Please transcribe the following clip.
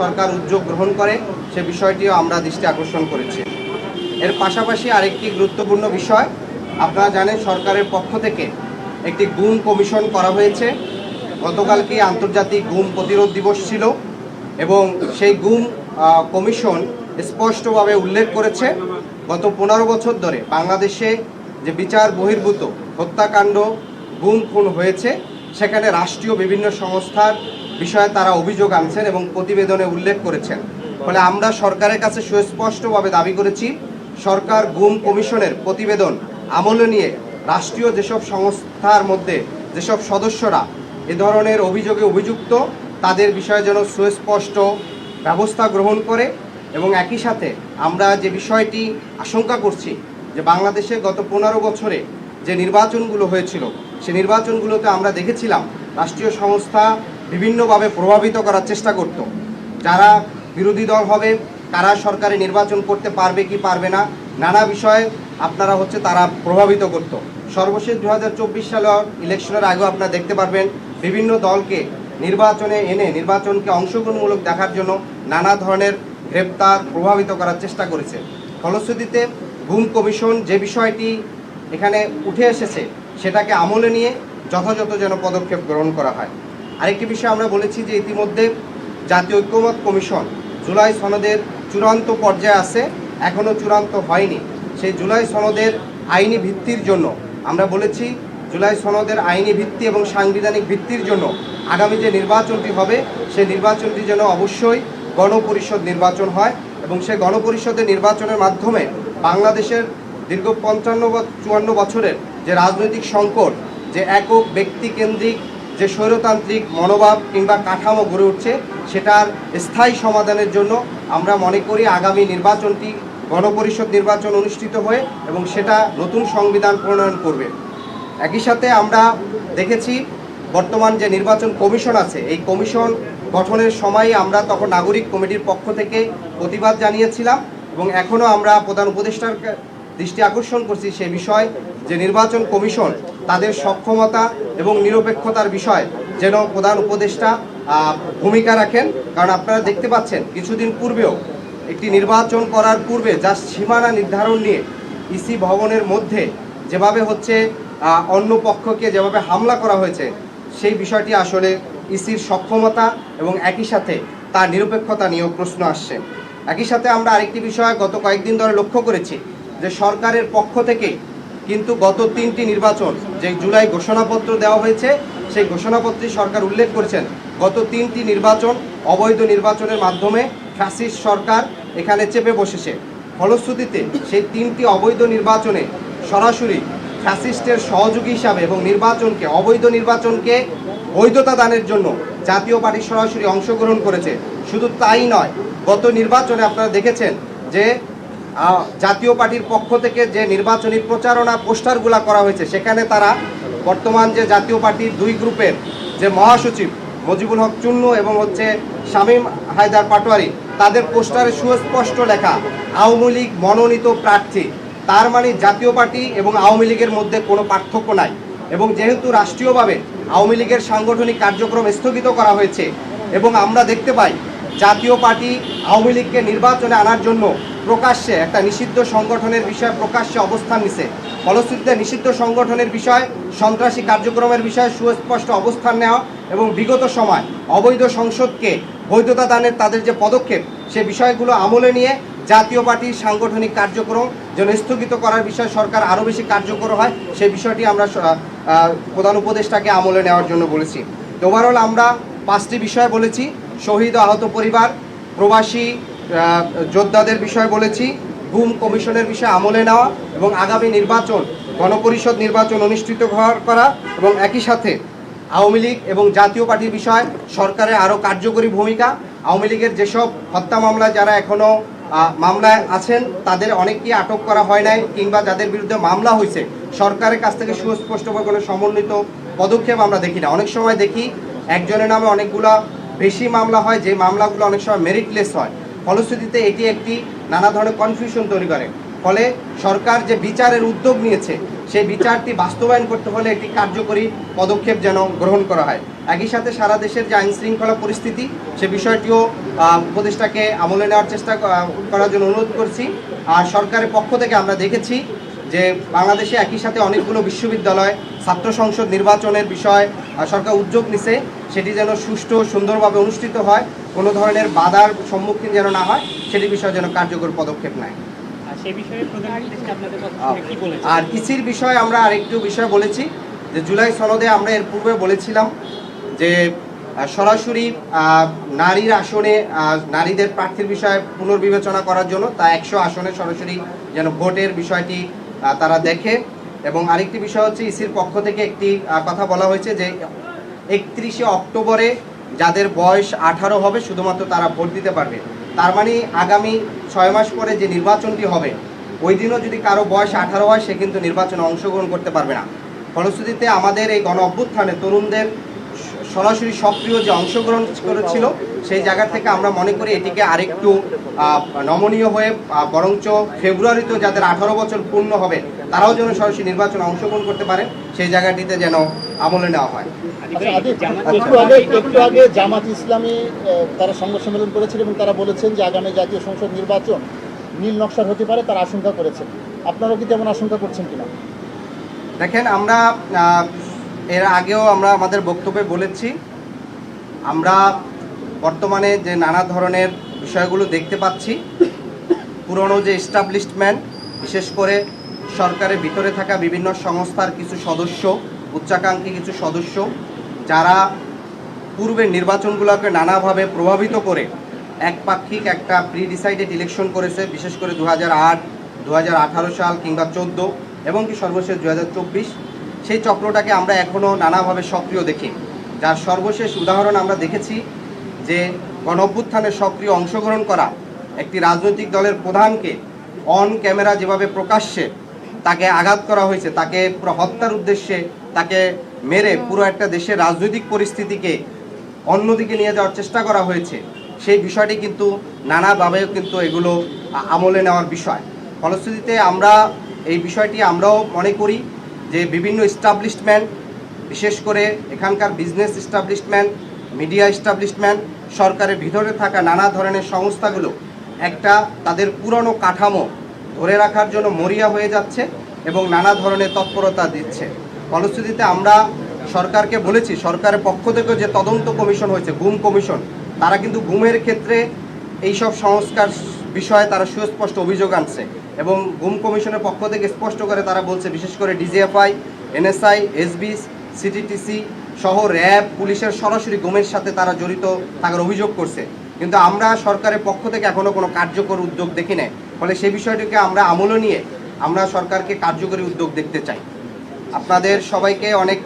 সরকার উদ্যোগ গ্রহণ করে, সে বিষয়টিও আমরা দৃষ্টি আকর্ষণ করেছি। এর পাশাপাশি আরেকটি গুরুত্বপূর্ণ বিষয়, আপনারা জানেন সরকারের পক্ষ থেকে একটি গুম কমিশন করা হয়েছে। গতকালকে আন্তর্জাতিক গুম প্রতিরোধ দিবস ছিল এবং সেই গুম কমিশন স্পষ্টভাবে উল্লেখ করেছে, গত পনেরো বছর ধরে বাংলাদেশে যে বিচার বহির্ভূত হত্যাকাণ্ড, গুম খুন হয়েছে, সেখানে রাষ্ট্রীয় বিভিন্ন সংস্থার বিষয়ে তারা অভিযোগ আনছেন এবং প্রতিবেদনে উল্লেখ করেছেন। ফলে আমরা সরকারের কাছে সুস্পষ্টভাবে দাবি করেছি, সরকার গুম কমিশনের প্রতিবেদন আমলে নিয়ে রাষ্ট্রীয় যেসব সংস্থার মধ্যে যেসব সদস্যরা এ ধরনের অভিযোগে অভিযুক্ত, তাদের বিষয়ে যেন সুস্পষ্ট ব্যবস্থা গ্রহণ করে এবং একই সাথে আমরা যে বিষয়টি আশঙ্কা করছি যে বাংলাদেশে গত পনেরো বছরে যে নির্বাচনগুলো হয়েছিল, সে নির্বাচনগুলোতে আমরা দেখেছিলাম রাষ্ট্রীয় সংস্থা বিভিন্নভাবে প্রভাবিত করার চেষ্টা করত। যারা বিরোধী দল হবে কারা সরকারে নির্বাচন করতে পারবে কি পারবে না, নানা বিষয়ে আপনারা হচ্ছে তারা প্রভাবিত করত। সর্বশেষ দু হাজার চব্বিশ সালের ইলেকশনের আগেও আপনারা দেখতে পারবেন, বিভিন্ন দলকে নির্বাচনে এনে, নির্বাচনকে অংশগ্রহণমূলক দেখার জন্য নানা ধরনের গ্রেপ্তার প্রভাবিত করার চেষ্টা করেছে। ফলশ্রুতিতে গুম কমিশন যে বিষয়টি এখানে উঠে এসেছে, সেটাকে আমলে নিয়ে যথাযথ যেন পদক্ষেপ গ্রহণ করা হয়। আরেকটি বিষয় আমরা বলেছি যে ইতিমধ্যে জাতীয় ঐক্যমত কমিশন জুলাই সনদের চূড়ান্ত পর্যায়ে আছে এখনও চূড়ান্ত হয়নি। সেই জুলাই সনদের আইনি ভিত্তির জন্য আমরা বলেছি, জুলাই সনদের আইনি ভিত্তি এবং সাংবিধানিক ভিত্তির জন্য আগামী যে নির্বাচনটি হবে, সেই নির্বাচনটি যেন অবশ্যই গণপরিষদ নির্বাচন হয় এবং সেই গণপরিষদের নির্বাচনের মাধ্যমে বাংলাদেশের দীর্ঘ পঞ্চান্ন চুয়ান্ন বছরের যে রাজনৈতিক সংকট, যে একক ব্যক্তিকেন্দ্রিক যে স্বৈরতান্ত্রিক মনোভাব কিংবা কাঠামো গড়ে উঠছে, সেটার স্থায়ী সমাধানের জন্য আমরা মনে করি আগামী নির্বাচনটি গণপরিষদ নির্বাচন অনুষ্ঠিত হয়ে এবং সেটা নতুন সংবিধান প্রণয়ন করবে। একই সাথে আমরা দেখেছি বর্তমান যে নির্বাচন কমিশন আছে, এই কমিশন গঠনের সময় আমরা তখন নাগরিক কমিটির পক্ষ থেকে প্রতিবাদ জানিয়েছিলাম এবং এখনও আমরা প্রধান উপদেষ্টার দৃষ্টি আকর্ষণ করছি সে বিষয় যে নির্বাচন কমিশন তাদের সক্ষমতা এবং নিরপেক্ষতার বিষয় যেন প্রধান উপদেষ্টা ভূমিকা রাখেন। কারণ আপনারা দেখতে পাচ্ছেন, কিছুদিন পূর্বেও একটি নির্বাচন করার পূর্বে যা সীমানা নির্ধারণ নিয়ে ইসি ভবনের মধ্যে যেভাবে হচ্ছে অন্য পক্ষকে যেভাবে হামলা করা হয়েছে, সেই বিষয়টি আসলে ইসির সক্ষমতা এবং একই সাথে তার নিরপেক্ষতা নিয়েও প্রশ্ন আসছে। একই সাথে আমরা আরেকটি বিষয় গত কয়েকদিন ধরে লক্ষ্য করেছি যে সরকারের পক্ষ থেকে কিন্তু গত তিনটি নির্বাচন যে জুলাই ঘোষণাপত্র দেওয়া হয়েছে, সেই ঘোষণাপত্রে সরকার উল্লেখ করেছেন, গত তিনটি নির্বাচন অবৈধ নির্বাচনের মাধ্যমে ফ্যাসিস্ট সরকার এখানে চেপে বসেছে। ফলশ্রুতিতে সেই তিনটি অবৈধ নির্বাচনে সরাসরি ফ্যাসিস্টের সহযোগী হিসাবে এবং নির্বাচনকে, অবৈধ নির্বাচনকে বৈধতা দানের জন্য জাতীয় পার্টি সরাসরি অংশগ্রহণ করেছে। শুধু তাই নয়, গত নির্বাচনে আপনারা দেখেছেন যে জাতীয় পার্টির পক্ষ থেকে যে নির্বাচনী প্রচারণা পোস্টারগুলা করা হয়েছে, সেখানে তারা বর্তমান যে জাতীয় পার্টির দুই গ্রুপের যে মহাসচিব মজিবুল হক চুন্নু এবং হচ্ছে শামীম হায়দার পাটোয়ারি, তাদের পোস্টারে সুস্পষ্ট লেখা, আওয়ামী লীগ মনোনীত প্রার্থী। তার মানে জাতীয় পার্টি এবং আওয়ামী লীগের মধ্যে কোনো পার্থক্য নাই। এবং যেহেতু রাষ্ট্রীয়ভাবে আওয়ামী লীগের সাংগঠনিক কার্যক্রম স্থগিত করা হয়েছে, এবং আমরা দেখতে পাই জাতীয় পার্টি আওয়ামী লীগকে নির্বাচনে আনার জন্য প্রকাশ্যে, একটা নিষিদ্ধ সংগঠনের বিষয়ে প্রকাশ্যে অবস্থান নিছে। ফলশ্রুতিতে নিষিদ্ধ সংগঠনের বিষয়, সন্ত্রাসী কার্যক্রমের বিষয়ে সুস্পষ্ট অবস্থান নেওয়া এবং বিগত সময় অবৈধ সংসদকে বৈধতা দানের তাদের যে পদক্ষেপ, সে বিষয়গুলো আমলে নিয়ে জাতীয় পার্টির সাংগঠনিক কার্যক্রম যেন স্থগিত করার বিষয়ে সরকার আরও বেশি কার্যকর হয় সেই বিষয়টি আমরা প্রধান উপদেষ্টাকে আমলে নেওয়ার জন্য বলেছি। ওভারঅল আমরা পাঁচটি বিষয় বলেছি। শহীদ আহত পরিবার, প্রবাসী যোদ্ধাদের বিষয়ে বলেছি গুম কমিশনের বিষয়ে আমলে নেওয়া এবং আগামী নির্বাচন, গণপরিষদ নির্বাচন অনুষ্ঠিত করা- করা এবং একই সাথে আওয়ামী লীগ এবং জাতীয় পার্টির বিষয় সরকারের আরও কার্যকরী ভূমিকা, আওয়ামী লীগের যেসব হত্যা মামলা যারা এখনও মামলায় আছেন, তাদের অনেককেই আটক করা হয় নাই কিংবা যাদের বিরুদ্ধে মামলা হয়েছে, সরকারের কাছ থেকে সুস্পষ্টভাবে কোনো সমন্বিত পদক্ষেপ আমরা দেখি না। অনেক সময় দেখি, একজনের নামে অনেকগুলা বেশি মামলা হয়, যে মামলাগুলো অনেক সময় মেরিটলেস হয়। ফলশ্রুতিতে এটি একটি নানা ধরনের কনফিউশন তৈরি করে। ফলে সরকার যে বিচারের উদ্যোগ নিয়েছে, সেই বিচারটি বাস্তবায়ন করতে হলে একটি কার্যকরী পদক্ষেপ যেন গ্রহণ করা হয়। একই সাথে সারা দেশের যে আইন শৃঙ্খলা পরিস্থিতি, সে বিষয়টিও উপদেষ্টাকে আমলে নেওয়ার চেষ্টা করার জন্য অনুরোধ করছি। আর সরকারের পক্ষ থেকে আমরা দেখেছি যে বাংলাদেশে একই সাথে অনেকগুলো বিশ্ববিদ্যালয়, ছাত্র সংসদ নির্বাচনের বিষয় সরকার উদ্যোগ নিছে সেটি যেন সুষ্ঠু সুন্দরভাবে অনুষ্ঠিত হয় কোনো ধরনের বাধার সম্মুখীন যেন না হয় সেটি বিষয়ে যেন কার্যকর পদক্ষেপ নেয়। আর সেই বিষয়ে প্রধান উপদেষ্টা আপনাদের কথা শুনে কি বলেছে আর ইসির বিষয়ে আমরা আরেকটু বিষয় বলেছি যে জুলাই সনদে আমরা এর পূর্বে বলেছিলাম যে সরাসরি নারীর আসনে নারীদের প্রার্থীর বিষয়ে পুনর্বিবেচনা করার জন্য তা একশো আসনে সরাসরি যেন ভোটের বিষয়টি তারা দেখে। এবং আরেকটি বিষয় হচ্ছে ইসির পক্ষ থেকে একটি কথা বলা হয়েছে যে একত্রিশে অক্টোবরে যাদের বয়স আঠারো হবে শুধুমাত্র তারা ভোট দিতে পারবে। তার মানে আগামী ছয় মাস পরে যে নির্বাচনটি হবে, ওই দিনও যদি কারও বয়স আঠারো হয়, সে কিন্তু নির্বাচনে অংশগ্রহণ করতে পারবে না। ফলশ্রুতিতে আমাদের এই গণ অভ্যুত্থানে তরুণদের সরাসরি সক্রিয় যে অংশগ্রহণ করেছিল সেই জায়গা থেকে আমরা মনে করি এটিকে আরেকটু নমনীয় হয়ে বরঞ্চ ফেব্রুয়ারিতেও যাদের আঠারো বছর পূর্ণ হবে তারাও যেন সরাসরি নির্বাচনে অংশগ্রহণ করতে পারে সেই জায়গাটিতে যেন আমলে নেওয়া হয়। একটু আগে একটু আগে জামাত ইসলামী তারা সংবাদ সম্মেলন করেছিল এবং তারা বলেছেন যে আগামী জাতীয় সংসদ নির্বাচন নীল নকশার হতে পারে তার আশঙ্কা করেছেন। আপনারাও কি তেমন আশঙ্কা করছেন কিনা? দেখেন আমরা এর আগেও আমরা আমাদের বক্তব্যে বলেছি, আমরা বর্তমানে যে নানা ধরনের বিষয়গুলো দেখতে পাচ্ছি, পুরনো যে এস্টাবলিশমেন্ট বিশেষ করে সরকারের ভিতরে থাকা বিভিন্ন সংস্থার কিছু সদস্য, উচ্চাকাঙ্ক্ষী কিছু সদস্য, যারা পূর্বের নির্বাচনগুলোকে নানাভাবে প্রভাবিত করে একপাক্ষিক একটা প্রি ডিসাইডেড ইলেকশন করেছে, বিশেষ করে দু হাজার আট সাল কিংবা চোদ্দ, এবং কি সর্বশেষ দু হাজার চব্বিশ। সেই চক্রটাকে আমরা এখনও নানাভাবে সক্রিয় দেখি। যার সর্বশেষ উদাহরণ আমরা দেখেছি যে গণ অভ্যুত্থানে সক্রিয় অংশগ্রহণ করা একটি রাজনৈতিক দলের প্রধানকে অন ক্যামেরা যেভাবে প্রকাশ্যে তাকে আঘাত করা হয়েছে, তাকে পুরো হত্যার উদ্দেশ্যে তাকে মেরে পুরো একটা দেশের রাজনৈতিক পরিস্থিতিকে অন্যদিকে নিয়ে যাওয়ার চেষ্টা করা হয়েছে, সেই বিষয়টি কিন্তু নানাভাবে কিন্তু এগুলো আমলে নেওয়ার বিষয়। ফলশ্রুতিতে আমরা এই বিষয়টি আমরাও মনে করি যে বিভিন্ন এস্টাবলিশমেন্ট বিশেষ করে এখানকার বিজনেস এস্টাবলিশমেন্ট মিডিয়া এস্টাবলিশমেন্ট সরকারের ভিতরে থাকা নানা ধরনের সংস্থাগুলো একটা তাদের পুরনো কাঠামো ধরে রাখার জন্য মরিয়া হয়ে যাচ্ছে এবং নানা ধরনের তৎপরতা দিচ্ছে। ফলশ্রুতিতে আমরা সরকারকে বলেছি, সরকারের পক্ষ থেকে যে তদন্ত কমিশন হয়েছে, গুম কমিশন, তারা কিন্তু গুমের ক্ষেত্রে এইসব সংস্কার বিষয়ে তারা সুস্পষ্ট অভিযোগ আনছে। এবং গুম কমিশনের পক্ষ থেকে স্পষ্ট করে তারা বলছে, বিশেষ করে ডিজিএফআই, এনএসআই, এসবি, সিটিটিসি সহ র্যাব, পুলিশের সরাসরি গুমের সাথে তারা জড়িত থাকার অভিযোগ করছে। কিন্তু আমরা সরকারের পক্ষ থেকে এখনও কোনো কার্যকর উদ্যোগ দেখি নাই। ফলে সেই বিষয়টিকে আমরা আমলে নিয়ে আমরা সরকারকে কার্যকরী উদ্যোগ দেখতে চাই। আপনাদের সবাইকে অনেক